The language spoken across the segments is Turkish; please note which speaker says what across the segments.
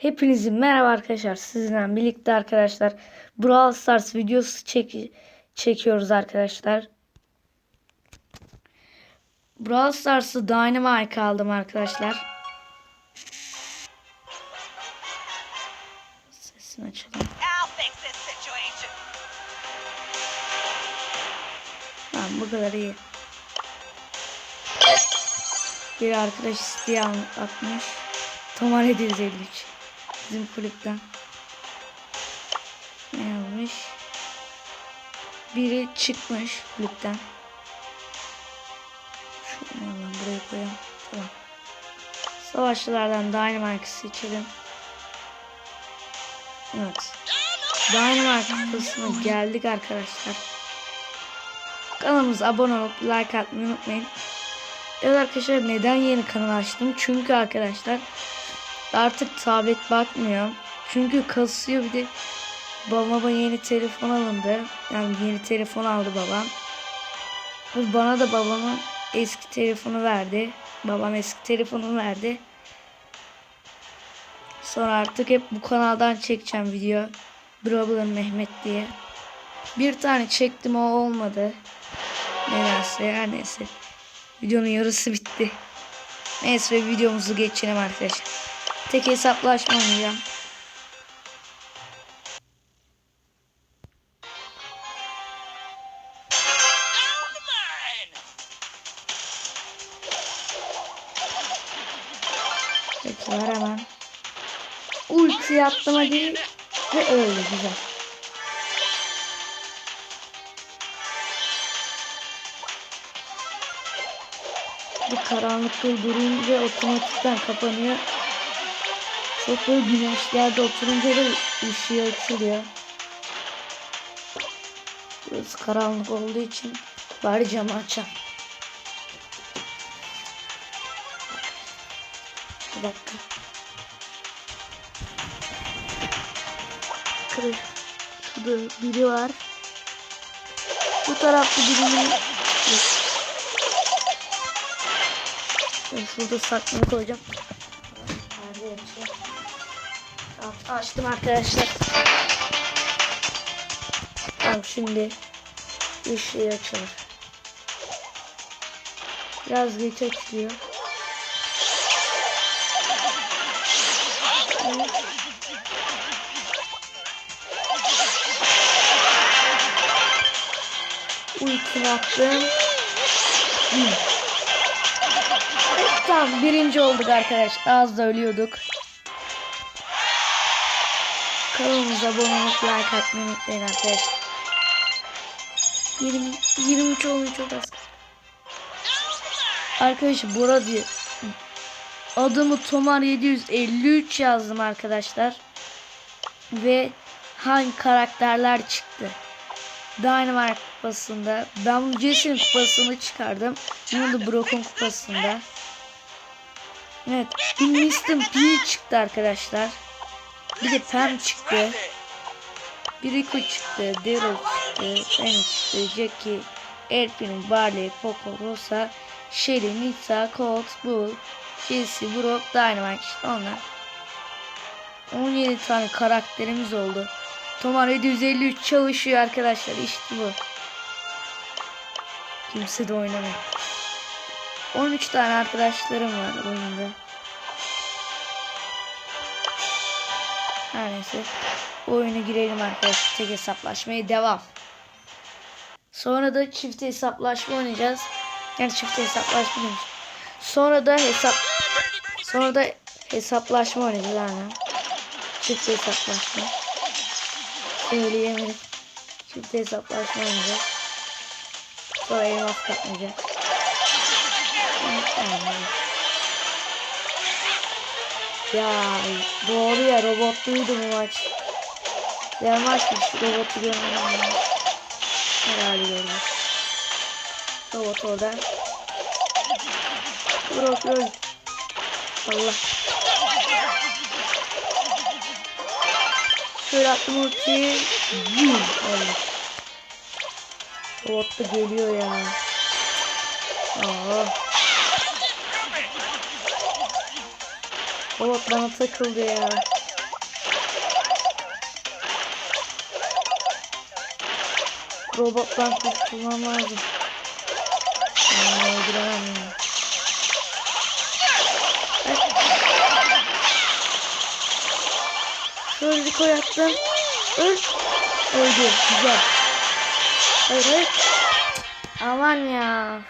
Speaker 1: Hepinize merhaba arkadaşlar. Sizinle birlikte arkadaşlar Brawl Stars videosu çek çekiyoruz arkadaşlar. Brawl Stars'ı Dynamite aldım arkadaşlar. Sesini açalım. Tamam bu kadar iyi. Bir arkadaş isteği atmış. Tomar 753. Bizim kulüpten. Ne yazmış? Biri çıkmış kulüpten. Şunu alalım buraya koyalım. Tamam. Savaşçılardan Dynamite seçelim. Evet. Dynamite kupasına geldik arkadaşlar. Kanalımıza abone olup like atmayı unutmayın. Evet arkadaşlar neden yeni kanal açtım? Çünkü arkadaşlar artık tablet bakmıyor. Çünkü kasıyor bir de babama yeni telefon alındı. Yani yeni telefon aldı babam. Bana da babamın eski telefonu verdi. Babam eski telefonu verdi. Sonra artık hep bu kanaldan çekeceğim video. Brabler Mehmet diye. Bir tane çektim o olmadı. Nedense her neyse. Videonun yarısı bitti. Neyse videomuzu geçelim arkadaşlar. Tek hesaplaşma oynayacağım. Peki var hemen. Ulti attım hadi. Ve öldü güzel. Bir karanlıkta durunca otomatikten kapanıyor. Çok böyle güneşlerde oturunca da ışığı açılıyor. Burası karanlık olduğu için bari camı açalım. Bir dakika. Kırı. Şurada biri var. Bu tarafta birinin ben şurada saklanı koyacağım. Nerede yatıyor? Tamam, açtım arkadaşlar. Tamam şimdi ışığı açılır. Biraz geç açılıyor. Ultimi attım. Hmm. Tamam birinci olduk arkadaş. Az da ölüyorduk. Kanalımıza abone olup like atmayı unutmayın arkadaşlar. 20, 23 olmuş çok az. Arkadaşlar bu arada adımı Tomar 753 yazdım arkadaşlar. Ve hangi karakterler çıktı? Dynamite kupasında. Ben Jesse'nin kupasını çıkardım. Bunu da Brock'un kupasında. Evet. Mr. P çıktı arkadaşlar. Bir de Pam çıktı. Bir Rico çıktı. Daryl çıktı. Penny çıktı. Jackie. Elfin, Barley, Poco, Rosa, Shelly, Nita, Colt, Bull, Jesse, Brock, Dynamite işte onlar. 17 tane karakterimiz oldu. Tomar 753 çalışıyor arkadaşlar. İşte bu. Kimse de oynamıyor. 13 tane arkadaşlarım var oyunda. Her neyse. Oyuna girelim arkadaşlar. Tek hesaplaşmaya devam. Sonra da çift hesaplaşma oynayacağız. Yani çift hesaplaşma demiş. Sonra da hesap sonra da hesaplaşma oynayacağız yani. Çift hesaplaşma. Söyleyemedim. Çift hesaplaşma oynayacağız. Sonra elmas katmayacak. Ya doğru ya robotluydu bu maç. Diğer maçmış robotu görmedim. Herhalde gördüm. Robot orada. Robot öl. Allah. Şöyle attım ultiyi. Yum. Allah. Robot da geliyor ya. Aa. Robot bana takıldı ya. Robot ben kurtulmam lazım. Aa, öldüremem ya. Şöyle bir koy attım. Öl. Öldü. Güzel. Hayır hayır. Aman ya.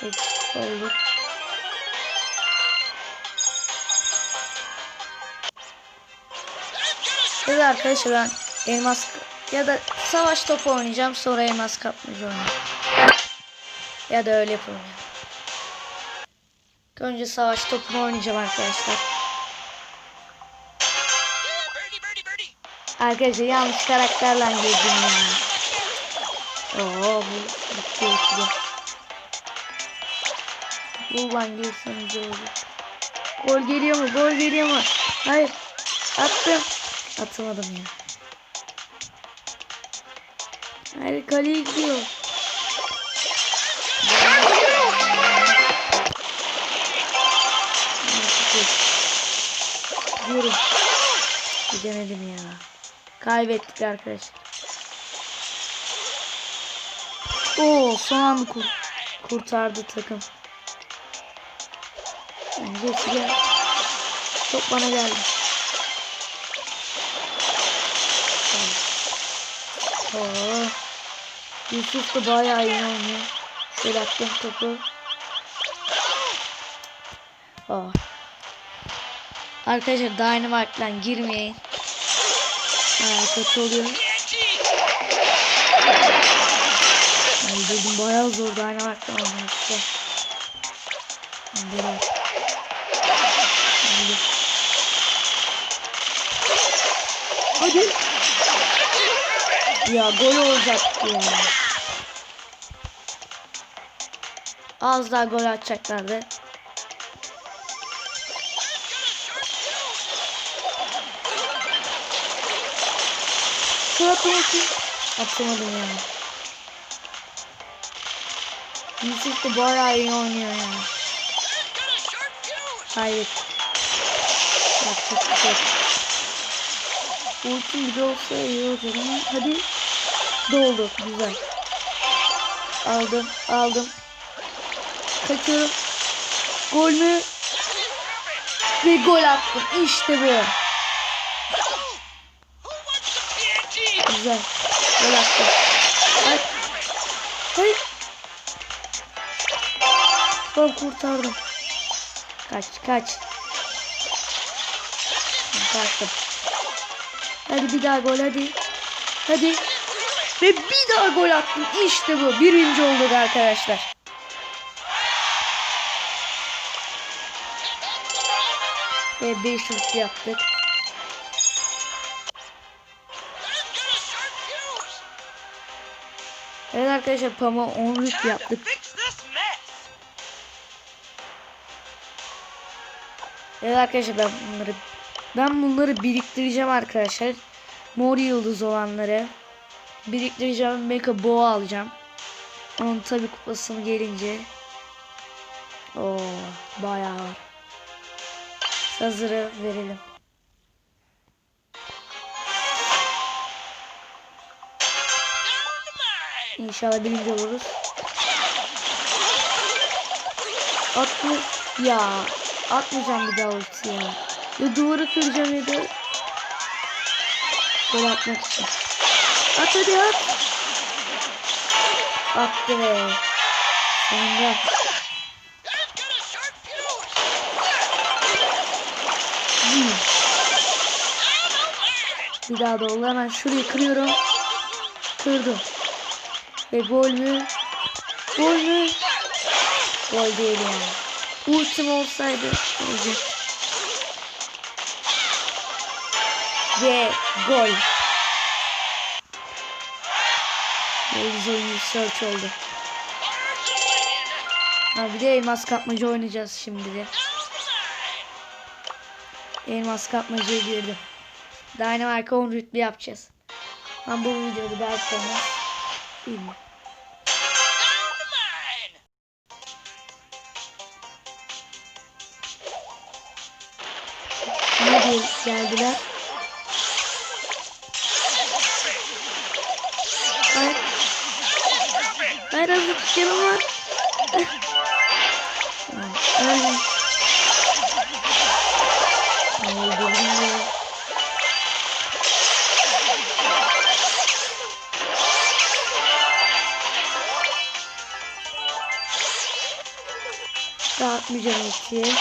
Speaker 1: Sekiz oldu. Evet arkadaşlar ben elmas ya da savaş topu oynayacağım sonra elmas kapmaca oynayacağım. Ya da öyle yapalım ya. Önce savaş topunu oynayacağım arkadaşlar. Arkadaşlar yanlış karakterle girdim ya. Oo bu bitti bitti. Buradan girseniz olur. Gol geliyor mu? Gol geliyor mu? Hayır. Attım. Atamadım ya. Hayır kaleye gidiyor. Gidiyorum. Gidemedim ya. Kaybettik arkadaşlar. Oo son anda kur kurtardı takım. Jesse gel. Top bana geldi. Oo. Yusuf da bayağı iyi oynuyor. Şöyle attım topu. Oh. Arkadaşlar Dynamite'den girmeyin. Bayağı kötü oluyor. Ay dedim bayağı zor Dynamite'den oynamak işte. Böyle. Hadi. Hadi. Ya gol olacaktı ya. Az daha gol atacaklardı. Şu atayım atayım. Atamadım ya. Yusuf da bayağı iyi oynuyor ya.
Speaker 2: Fuse.
Speaker 1: Kaybettik. Bir şey yok. Ultim bir de olsa iyi olacak ama hadi. Doldu. Güzel. Aldım. Aldım. Kaçıyorum. Gol mü? Ve gol attım. İşte bu. Güzel. Gol attım. Ay. Hayır. Son kurtardım. Kaç kaç. Kaçtım. Hadi bir daha gol hadi. Hadi. Ve bir daha gol attım. İşte bu. Birinci olduk arkadaşlar. Ve 5 şut yaptık. Evet arkadaşlar Pama 10 rüt yaptık. Evet arkadaşlar ben bunları ben bunları biriktireceğim arkadaşlar. Mor yıldız olanları biriktireceğim. Mecha boğa alacağım. Onun tabi kupasını gelince. Oo bayağı var. Hazırı verelim. İnşallah birinci oluruz. Atlı ya atmayacağım bir daha ulti ya. Ya duvarı kıracağım ya da gol atmak için. At hadi at. Attı be. Sonunda. Bir daha da oldu. Hemen şurayı kırıyorum. Kırdım. Ve gol mü? Gol mü? Gol değil yani. Ultim olsaydı olacak. Ve gol. Yıldız oyuncu search oldu. Ha bir de elmas kapmaca oynayacağız şimdi de. Elmas kapmacaya girdim. Dynamite 10 rütbe yapacağız. Ben bu videoda daha sonra bilmiyorum. Ne geldiler? Canım var. Dağıtmayacağım ultiyi.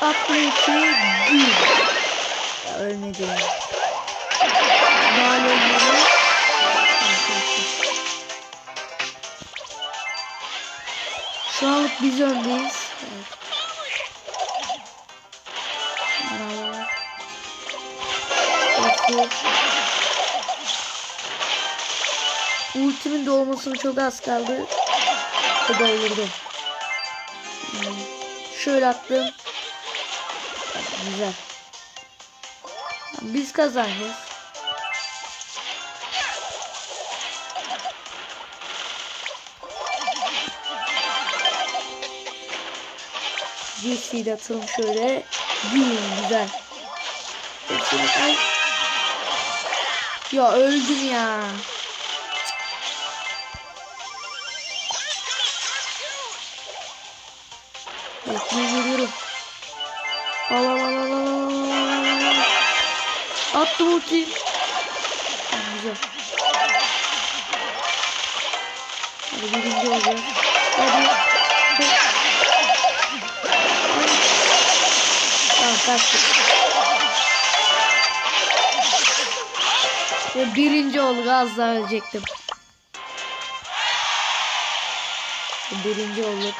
Speaker 1: Atma ultiyi. Gül. Ya ölmedi. Mal ölmedi. Anlık biz öndeyiz. Evet. Peki. Ultimin dolmasına çok az kaldı. Ve doldurdum. Hmm. Şöyle attım. Güzel. Biz kazanacağız. GC'yi de atalım şöyle. Gün güzel. Ay. Ya öldüm ya. Bekleyin geliyorum. Al al al al al. Attım ulti. Kaçtık. Ve birinci olduk az daha ölecektim. Birinci olduk.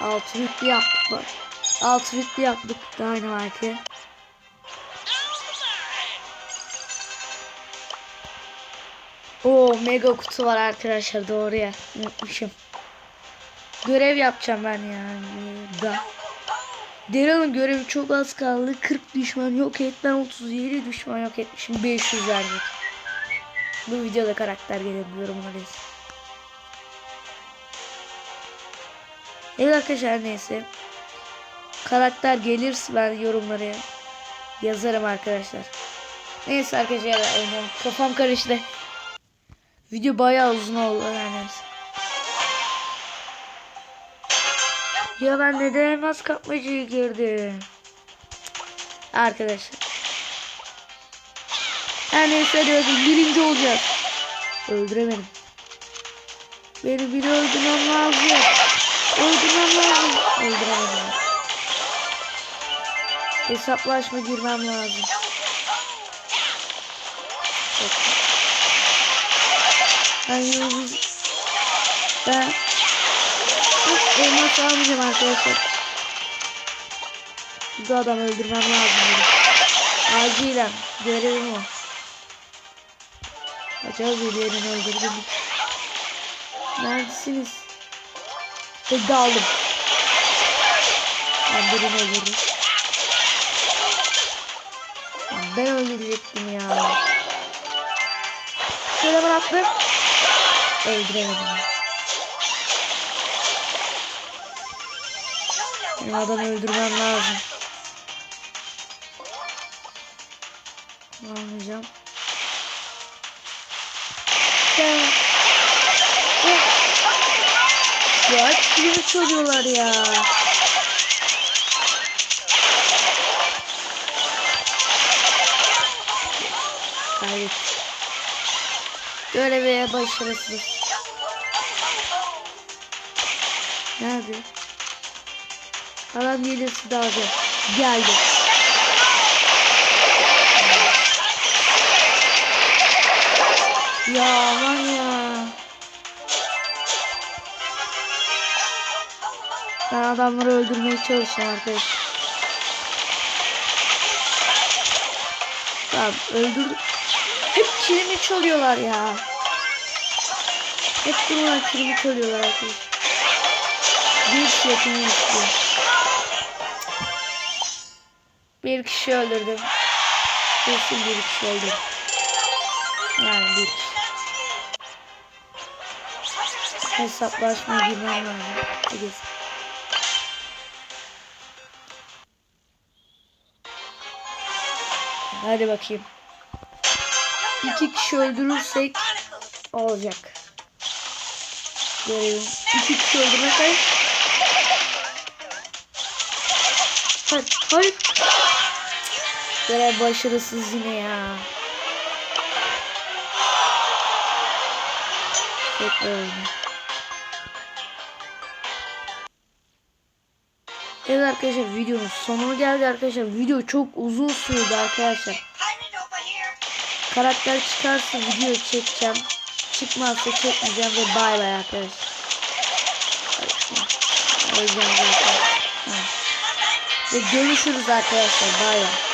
Speaker 1: Altı rütbe yaptık. Altı rütbe yaptık Dynamite'ı. Oo mega kutu var arkadaşlar doğru ya. Unutmuşum. Görev yapacağım ben yani. Da. Daryl'ın görevi çok az kaldı. 40 düşman yok et. Ben 37 düşman yok etmişim. 500 verdik. Bu videoda karakter gelebiliyorum yorumlarız. Evet arkadaşlar neyse. Karakter gelirse ben yorumlara yazarım arkadaşlar. Neyse arkadaşlar. Kafam karıştı. Video bayağı uzun oldu yani. Ya ben neden elmas kapmacıya girdim? Arkadaşlar. Her neyse bakayım birinci olacağız. Öldüremedim. Beni biri öldürmem lazım. Öldürmem lazım. Öldüremedim. Hesaplaşma girmem lazım. Ben yıldız... Ben... Elmas almayacağım arkadaşlar. Bu adam öldürmem lazım. Acilen. Görevim o. Acaba birilerini öldürdüm. Neredesiniz? Ve daldım. Ben birini öldürdüm. Ben öldürecektim ya. Şöyle bıraktım. Öldüremedim. Benim adamı öldürmem lazım. Almayacağım. Gel. Ya kimi çalıyorlar ya. Kaybettik. Göreve başarısız. Nerede? Adam gelirse dalacak. Geldi. Ya aman ya. Ben adamları öldürmeye çalışıyorum arkadaşlar. Tamam öldürdüm. Hep kilimi çalıyorlar ya. Hep durmadan kilimi çalıyorlar arkadaşlar. Bir kişi yapımı istiyor. Bir kişi öldürdüm. Kesin bir kişi öldürdüm. Yani bir kişi. Hesaplaşmaya girmem lazım. Hadi. Hadi bakayım. iki kişi öldürürsek olacak. Görevim. İki kişi öldürmek hayır. Hayır. Görev başarısız yine ya. Tekrar oyna. Evet arkadaşlar videonun sonuna geldi arkadaşlar. Video çok uzun sürdü arkadaşlar. Karakter çıkarsa video çekeceğim. Çıkmazsa çekmeyeceğim ve bay bay arkadaşlar. Ve görüşürüz arkadaşlar. Bay bay.